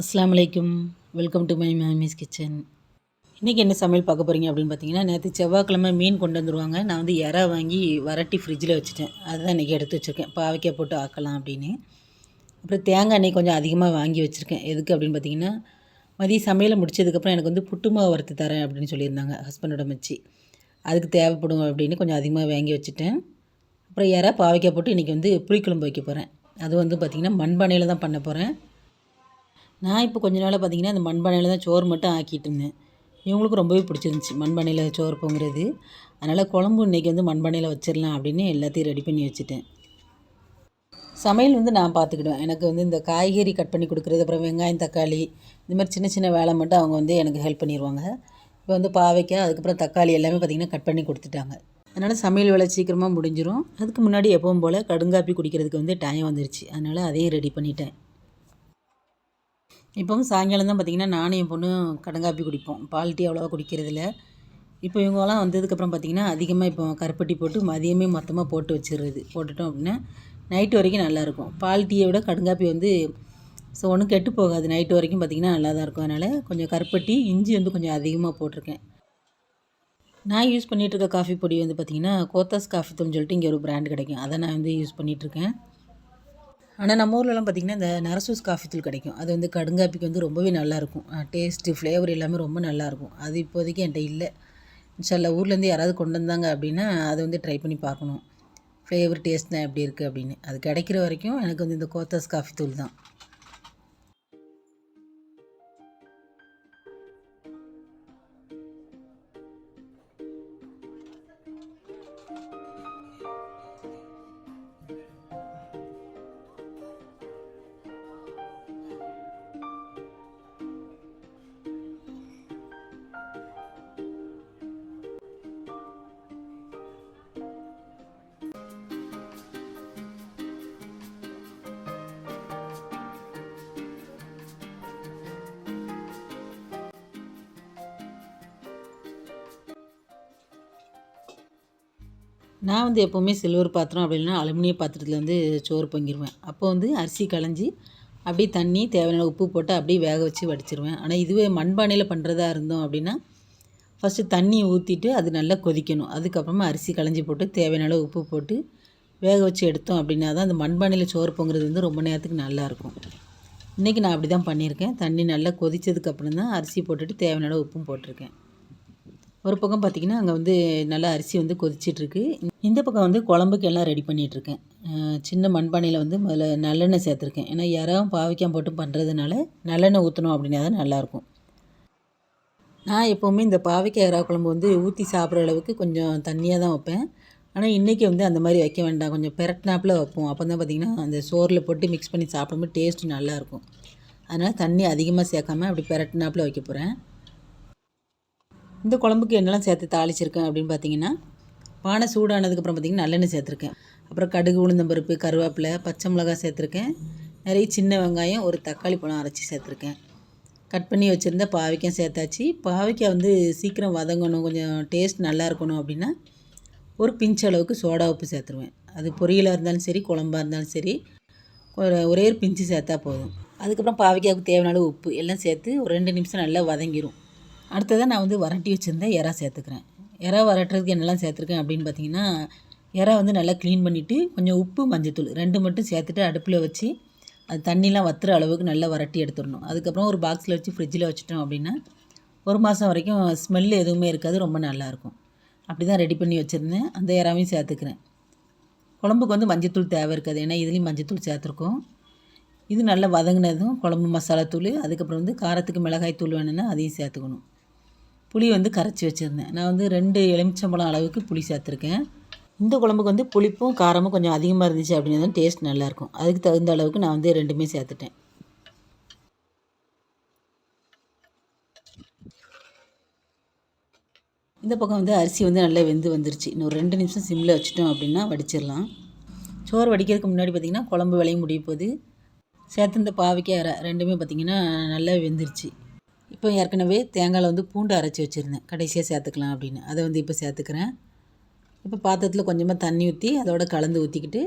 அஸ்லாம் வலைக்கும் welcome to my mummy's kitchen. இன்றைக்கி என்ன சமையல் பார்க்க போகிறீங்க அப்படின்னு பார்த்தீங்கன்னா நேற்று செவ்வாய்க்கிழமை மீன் கொண்டு வந்துருவாங்க. நான் வந்து இறா வாங்கி வரட்டி ஃப்ரிட்ஜில் வச்சுட்டேன். அதுதான் இன்றைக்கி எடுத்து வச்சுருக்கேன். பாவைக்காய் போட்டு ஆக்கலாம் அப்படின்னு. அப்புறம் தேங்காய் எண்ணெய் கொஞ்சம் அதிகமாக வாங்கி வச்சுருக்கேன். எதுக்கு அப்படின்னு பார்த்தீங்கன்னா மதியம் சமையலை முடிச்சதுக்கப்புறம் எனக்கு வந்து புட்டு மாவு வறுத்து தரேன் அப்படின்னு சொல்லியிருந்தாங்க ஹஸ்பண்டோட மச்சி. அதுக்கு தேவைப்படும் அப்படின்னு கொஞ்சம் அதிகமாக வாங்கி வச்சுட்டேன். அப்புறம் இறா பாவைக்காய் போட்டு இன்றைக்கி வந்து புளிக்குழம்பு வைக்க போகிறேன் அது வந்து பார்த்திங்கன்னா மண்பானையில் தான் பண்ண போகிறேன் நான் இப்போ கொஞ்ச நாளாக பார்த்தீங்கன்னா அந்த மண்பானையில் தான் சோறு மட்டும் ஆக்கிட்டு இருந்தேன். இவங்களுக்கும் ரொம்பவே பிடிச்சிருந்துச்சி மண்பானையில் சோறு பொங்குறது. அதனால் குழம்பு இன்றைக்கி வந்து மண்பானையில் வச்சிடலாம் அப்படின்னு எல்லாத்தையும் ரெடி பண்ணி வச்சுட்டேன். சமையல் வந்து நான் பார்த்துக்கிடுவேன் எனக்கு வந்து இந்த காய்கறி கட் பண்ணி கொடுக்குறது அப்புறம் வெங்காயம் தக்காளி இந்த மாதிரி சின்ன சின்ன வேலை மட்டும் அவங்க வந்து எனக்கு ஹெல்ப் பண்ணிடுவாங்க இப்போ வந்து பாவைக்காய் அதுக்கப்புறம் தக்காளி எல்லாமே பார்த்திங்கன்னா கட் பண்ணி கொடுத்துட்டாங்க. அதனால் சமையல் வேலை சீக்கிரமாக முடிஞ்சிடும் அதுக்கு முன்னாடி எப்பவும் போல் கடுங்காப்பி குடிக்கிறதுக்கு வந்து டைம் வந்துருச்சு. அதனால் அதையும் ரெடி பண்ணிட்டேன். இப்போவும் சாயங்காலம் தான் பார்த்திங்கன்னா நானும் என் பொண்ணு கடங்காப்பி குடிப்போம். பால் டீ அவ்வளோவா குடிக்கிறதில்ல. இப்போ இவங்கெல்லாம் வந்ததுக்கப்புறம் பார்த்திங்கன்னா அதிகமாக இப்போ கருப்பட்டி போட்டு மதியமே மொத்தமாக போட்டு வச்சிடுறது போட்டுட்டோம் அப்படின்னா நைட்டு வரைக்கும் நல்லாயிருக்கும். பால் டீயை விட கடுங்காப்பி வந்து ஸோ ஒன்றும் கெட்டு போகாது. நைட்டு வரைக்கும் பார்த்திங்கன்னா நல்லா தான் இருக்கும். அதனால் கொஞ்சம் கருப்பட்டி இஞ்சி வந்து கொஞ்சம் அதிகமாக போட்டிருக்கேன். நான் யூஸ் பண்ணிகிட்டு இருக்க காஃபி பொடி வந்து பார்த்திங்கன்னா கோத்தாஸ் காஃபி தூள்னு சொல்லிட்டு இங்கே ஒரு பிராண்ட் கிடைக்கும். அதை நான் வந்து யூஸ் பண்ணிகிட்ருக்கேன் ஆனால் நம்ம ஊர்லலாம் பார்த்திங்கன்னா இந்த நரசூஸ் காஃபி தூள் கிடைக்கும். அது வந்து கடுங்காப்பிக்கு வந்து ரொம்பவே நல்லாயிருக்கும். டேஸ்ட்டு ஃப்ளேவர் எல்லாமே ரொம்ப நல்லாயிருக்கும். அது இப்போதைக்கு என்கிட்ட இல்லை. சில ஊர்லேருந்து யாராவது கொண்டு வந்தாங்க அப்படின்னா அதை வந்து ட்ரை பண்ணி பார்க்கணும். ஃப்ளேவர் டேஸ்ட் தான் எப்படி இருக்குது அப்படின்னு. அது கிடைக்கிற வரைக்கும் எனக்கு வந்து இந்த கோத்தாஸ் காஃபி தூள் தான். நான் வந்து எப்போவுமே சில்வர் பாத்திரம் அப்படின்னா அலுமினிய பாத்திரத்தில் வந்து சோறு பொங்கிடுவேன் அப்போ வந்து அரிசி களைஞ்சி அப்படியே தண்ணி தேவையான உப்பு போட்டு அப்படியே வேக வச்சு வடிச்சிருவேன். ஆனால் இதுவே மண்பானையில் பண்ணுறதா இருந்தோம் அப்படின்னா ஃபஸ்ட்டு தண்ணி ஊற்றிட்டு அது நல்லா கொதிக்கணும். அதுக்கப்புறமா அரிசி களைஞ்சி போட்டு தேவையான உப்பு போட்டு வேக வச்சு எடுத்தோம் அப்படின்னா தான் அந்த மண்பானையில் சோறு பொங்குறது வந்து ரொம்ப நேரத்துக்கு நல்லாயிருக்கும் இன்றைக்கி நான் அப்படி தான் பண்ணியிருக்கேன். தண்ணி நல்லா கொதித்ததுக்கப்புறம் தான் அரிசி போட்டுட்டு தேவையான உப்பும் போட்டிருக்கேன். ஒரு பக்கம் பார்த்திங்கன்னா அங்கே வந்து நல்லா அரிசி வந்து கொதிச்சிட்ருக்கு. இந்த பக்கம் வந்து குழம்புக்கு எல்லாம் ரெடி பண்ணிகிட்ருக்கேன் சின்ன மண்பானையில் வந்து முதல்ல நல்லெண்ணெய் சேர்த்துருக்கேன். ஏன்னா யாராவும் பாவிக்காய் போட்டு பண்ணுறதுனால நல்லெண்ணெய் ஊற்றணும் அப்படின்னா தான் நல்லாயிருக்கும். நான் எப்போவுமே இந்த பாவைக்காய் இறா குழம்பு வந்து ஊற்றி சாப்பிட்ற அளவுக்கு கொஞ்சம் தண்ணியாக தான் வைப்பேன். ஆனால் இன்றைக்கி வந்து அந்த மாதிரி வைக்க வேண்டாம். கொஞ்சம் பெரட்னாப்பில் வைப்போம். அப்போ தான் பார்த்திங்கன்னா அந்த சோறில் போட்டு மிக்ஸ் பண்ணி சாப்பிடும்போது டேஸ்ட்டு நல்லாயிருக்கும் அதனால் தண்ணி அதிகமாக சேர்க்காம அப்படி பெரட்னாப்பில் வைக்க போகிறேன் இந்த குழம்புக்கு என்னெல்லாம் சேர்த்து தாளிச்சிருக்கேன் அப்படின்னு பார்த்தீங்கன்னா பானை சூடானதுக்கப்புறம் பார்த்திங்கன்னா நல்லெண்ணெய் சேர்த்துருக்கேன். அப்புறம் கடுகு உளுந்தம்பருப்பு கருவேப்பிலை பச்சை மிளகாய் சேர்த்துருக்கேன். நிறைய சின்ன வெங்காயம் ஒரு தக்காளி பழம் அரைச்சி சேர்த்துருக்கேன். கட் பண்ணி வச்சுருந்த பாவைக்கும் சேர்த்தாச்சு. பாவைக்காய் வந்து சீக்கிரம் வதங்கணும் கொஞ்சம் டேஸ்ட் நல்லா இருக்கணும் அப்படின்னா ஒரு பிஞ்ச் அளவுக்கு சோடா உப்பு சேர்த்துருவேன். அது பொரியலாக இருந்தாலும் சரி குழம்பாக இருந்தாலும் சரி ஒரு ஒரே ஒரு பிஞ்சு சேர்த்தா போதும். அதுக்கப்புறம் பாவைக்காய்க்கு தேவையான அளவு உப்பு எல்லாம் சேர்த்து ஒரு ரெண்டு நிமிஷம் நல்லா வதங்கிடும் அடுத்ததாக நான் வந்து வரட்டி வச்சுருந்தேன் எறா சேர்த்துக்கிறேன். எறா வரட்டுறதுக்கு என்னெல்லாம் சேர்த்துருக்கேன் அப்படின்னு பார்த்தீங்கன்னா எறா வந்து நல்லா க்ளீன் பண்ணிவிட்டு கொஞ்சம் உப்பு மஞ்சத்தூள் ரெண்டு மட்டும் சேர்த்துட்டு அடுப்பில் வச்சு அது தண்ணிலாம் வத்துற அளவுக்கு நல்லா வரட்டி எடுத்துடணும். அதுக்கப்புறம் ஒரு பாக்ஸில் வச்சு ஃப்ரிட்ஜில் வச்சுட்டோம் அப்படின்னா ஒரு மாதம் வரைக்கும் ஸ்மெல் எதுவுமே இருக்காது ரொம்ப நல்லாயிருக்கும் அப்படி தான் ரெடி பண்ணி வச்சுருந்தேன். அந்த இறாவையும் சேர்த்துக்கிறேன். குழம்புக்கு வந்து மஞ்சத்தூள் தேவை இருக்காது. ஏன்னா இதுலேயும் மஞ்சத்தூள் சேர்த்துருக்கோம். இது நல்லா வதங்கினதும் குழம்பு மசாலா தூள் அதுக்கப்புறம் வந்து காரத்துக்கு மிளகாய் தூள் வேணும்னா அதையும் சேர்த்துக்கணும். புளி வந்து கரைச்சி வச்சுருந்தேன். நான் வந்து ரெண்டு எலுமிச்சம்பழம் அளவுக்கு புளி சேர்த்துருக்கேன். இந்த குழம்புக்கு வந்து புளிப்பும் காரமும் கொஞ்சம் அதிகமாக இருந்துச்சு அப்படின்னா தான் டேஸ்ட் நல்லாயிருக்கும் அதுக்கு தகுந்த அளவுக்கு நான் வந்து ரெண்டுமே சேர்த்துட்டேன். இந்த பக்கம் வந்து அரிசி வந்து நல்லா வெந்து வந்துருச்சு. இன்னும் ரெண்டு நிமிஷம் சிம்மில் வச்சுட்டோம் அப்படின்னா வடிச்சிடலாம். சோறு வடிக்கிறதுக்கு முன்னாடி பார்த்திங்கன்னா குழம்பு விளைய முடிய போகுது. சேர்த்து இந்த பாவைக்காய் ரெண்டுமே பார்த்திங்கன்னா நல்லா வெந்துருச்சு. இப்போ ஏற்கனவே தேங்காயில் வந்து பூண்டு அரைச்சி வச்சுருந்தேன். கடைசியாக சேர்த்துக்கலாம் அப்படின்னு. அதை வந்து இப்போ சேர்த்துக்கிறேன். இப்போ பாத்திரத்தில் கொஞ்சமாக தண்ணி ஊற்றி அதோட கலந்து ஊற்றிக்கிட்டு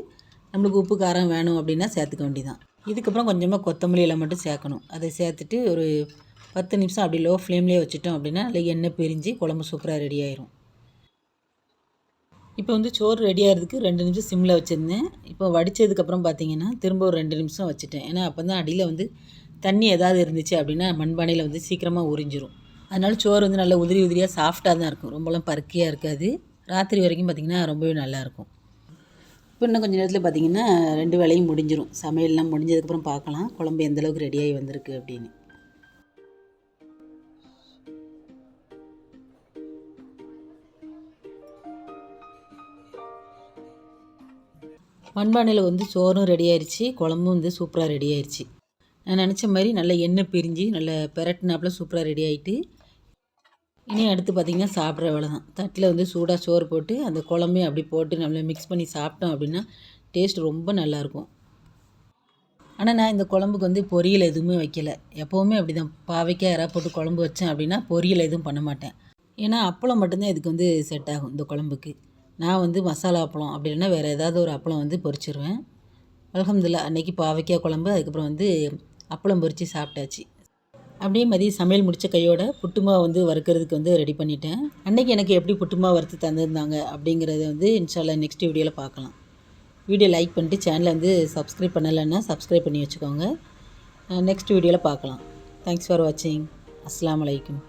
நம்மளுக்கு உப்பு காரம் வேணும் அப்படின்னா சேர்த்துக்க வேண்டியதான் இதுக்கப்புறம் கொஞ்சமாக கொத்தமல்லி மட்டும் சேர்க்கணும். அதை சேர்த்துட்டு ஒரு பத்து நிமிஷம் அப்படி லோ ஃப்ளேம்லேயே வச்சுட்டோம் அப்படின்னா அதில் எண்ணெய் பிரிஞ்சு குழம்பு சூப்பராக ரெடி ஆயிரும். இப்போ வந்து சோறு ரெடி ஆகிறதுக்கு ரெண்டு நிமிஷம் சிம்மில் வச்சுருந்தேன். இப்போ வடித்ததுக்கப்புறம் பார்த்தீங்கன்னா திரும்ப ஒரு ரெண்டு நிமிஷம் வச்சுட்டேன். ஏன்னா அப்போ தான் அடியில் வந்து தண்ணி ஏதாவது இருந்துச்சு அப்படின்னா மண்பானையில் வந்து சீக்கிரமாக உறிஞ்சிரும். அதனால் சோறு வந்து நல்லா உதிரி உதிரியாக சாஃப்டாக தான் இருக்கும். ரொம்பலாம் பருக்கியாக இருக்காது. ராத்திரி வரைக்கும் பார்த்திங்கன்னா ரொம்பவே நல்லாயிருக்கும் இப்போ இன்னும் கொஞ்சம் நேரத்தில் பார்த்தீங்கன்னா ரெண்டு வேலையும் முடிஞ்சிரும். சமையல்லாம் முடிஞ்சதுக்கப்புறம் பார்க்கலாம் குழம்பு எந்தளவுக்கு ரெடியாகி வந்திருக்கு அப்படின்னு. மண்பானையில் வந்து சோறும் ரெடி ஆயிடுச்சு குழம்பும் வந்து சூப்பராக ரெடி ஆயிடுச்சு நான் நினச்ச மாதிரி நல்லா எண்ணெய் பிரிஞ்சு நல்லா பெரட்டினாப்பில் சூப்பராக ரெடி ஆகிட்டு இனி அடுத்து பார்த்திங்கன்னா சாப்பிட்ற வேலை தான் தட்டில் வந்து சூடாக சோறு போட்டு அந்த குழம்பையும் அப்படி போட்டு நல்லா மிக்ஸ் பண்ணி சாப்பிட்டோம் அப்படின்னா டேஸ்ட் ரொம்ப நல்லாயிருக்கும் ஆனால் நான் இந்த குழம்புக்கு வந்து பொரியல் எதுவுமே வைக்கல. எப்போவுமே அப்படி தான் பாவைக்காய் யாராவது போட்டு குழம்பு வச்சேன் அப்படின்னா பொரியல் எதுவும் பண்ண மாட்டேன். ஏன்னா அப்பளம் மட்டும்தான் இதுக்கு வந்து செட் ஆகும் இந்த குழம்புக்கு. நான் வந்து மசாலா அப்பளம் அப்படி இல்லைன்னா வேறு ஏதாவது ஒரு அப்பளம் வந்து பொரிச்சிருவேன். அலகம்துல்லா அன்னைக்கு பாவைக்காய் குழம்பு அதுக்கப்புறம் வந்து அப்பளம் பொரித்து சாப்பிட்டாச்சு. அப்படியே மதியம் சமையல் முடித்த கையோட புட்டுமா வந்து வறுக்கிறதுக்கு வந்து ரெடி பண்ணிட்டேன். அன்னைக்கு எனக்கு எப்படி புட்டுமா வறுத்து தந்திருந்தாங்க அப்படிங்கிறத வந்து இன்ஷால்லா நெக்ஸ்ட் வீடியோவில் பார்க்கலாம். வீடியோ லைக் பண்ணிட்டு சேனலை வந்து சப்ஸ்கிரைப் பண்ணலைன்னா சப்ஸ்கிரைப் பண்ணி வச்சுக்கோங்க. நெக்ஸ்ட் வீடியோவில் பார்க்கலாம். தேங்க்ஸ் ஃபார் வாட்சிங் அஸ்லாம் வலைக்கம்